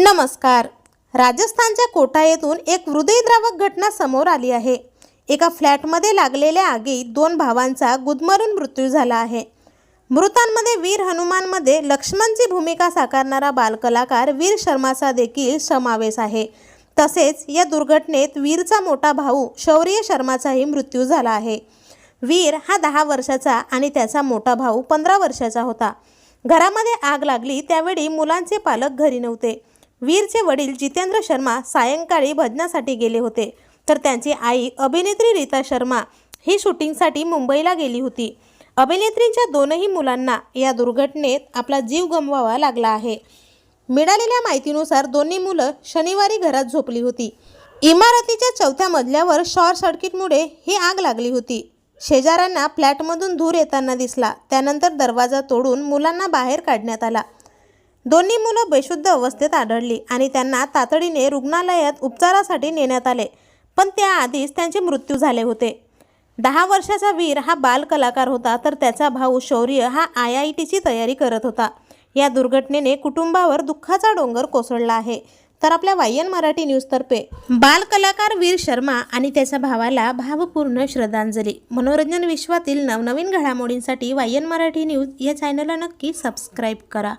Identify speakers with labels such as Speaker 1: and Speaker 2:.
Speaker 1: नमस्कार. राजस्थानच्या कोटा येथून एक हृदयद्रावक घटना समोर आली आहे. एका फ्लॅटमध्ये लागलेल्या आगीत दोन भावांचा गुदमरून मृत्यू झाला आहे. मृतांमध्ये वीर हनुमानमध्ये लक्ष्मणची भूमिका साकारणारा बालकलाकार वीर शर्माचा देखील समावेश आहे. तसेच या दुर्घटनेत वीरचा मोठा भाऊ शौर्य शर्माचाही मृत्यू झाला आहे. वीर हा दहा वर्षाचा आणि त्याचा मोठा भाऊ पंधरा वर्षाचा होता. घरामध्ये आग लागली त्यावेळी मुलांचे पालक घरी नव्हते. वीरचे वडील जितेंद्र शर्मा सायंकाळी भजनासाठी गेले होते. तर त्यांची आई अभिनेत्री रीता शर्मा ही शूटिंगसाठी मुंबईला गेली होती. अभिनेत्रीच्या दोनही मुलांना या दुर्घटनेत आपला जीव गमवावा लागला आहे. मिळालेल्या माहितीनुसार दोन्ही मुलं शनिवारी घरात झोपली होती. इमारतीच्या चौथ्या मजल्यावर शॉर्ट सर्किटमुळे ही आग लागली होती. शेजाऱ्यांना फ्लॅटमधून धूर येताना दिसला. त्यानंतर दरवाजा तोडून मुलांना बाहेर काढण्यात आला. दोन्ही मुलं बेशुद्ध अवस्थेत आढळली आणि त्यांना तातडीने रुग्णालयात उपचारासाठी नेण्यात आले. पण त्याआधीच त्यांचे मृत्यू झाले होते. दहा वर्षाचा वीर हा बाल कलाकार होता तर त्याचा भाऊ शौर्य हा आय आय टीची तयारी करत होता. या दुर्घटनेने कुटुंबावर दुःखाचा डोंगर कोसळला आहे. तर आपल्या वायन मराठी न्यूजतर्फे बाल कलाकार वीर शर्मा आणि त्याच्या भावाला भावपूर्ण श्रद्धांजली. मनोरंजन विश्वातील नवनवीन घडामोडींसाठी वायन मराठी न्यूज या चॅनलला नक्की सबस्क्राईब करा.